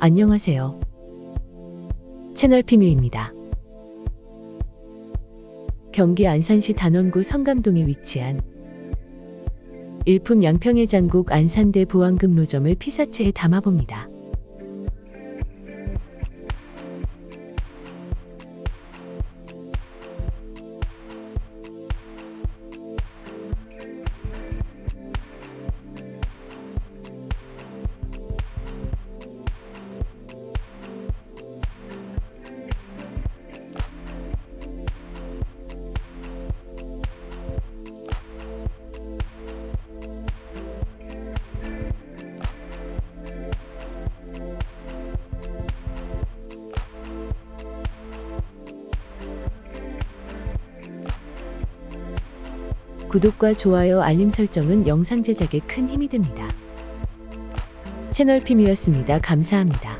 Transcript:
안녕하세요. 채널 피뮤입니다. 경기 안산시 단원구 성감동에 위치한 일품 양평의 장국 안산대 보안금로점을 피사체에 담아봅니다. 구독과 좋아요 알림 설정은 영상 제작에 큰 힘이 됩니다. 채널 피뮤였습니다. 감사합니다.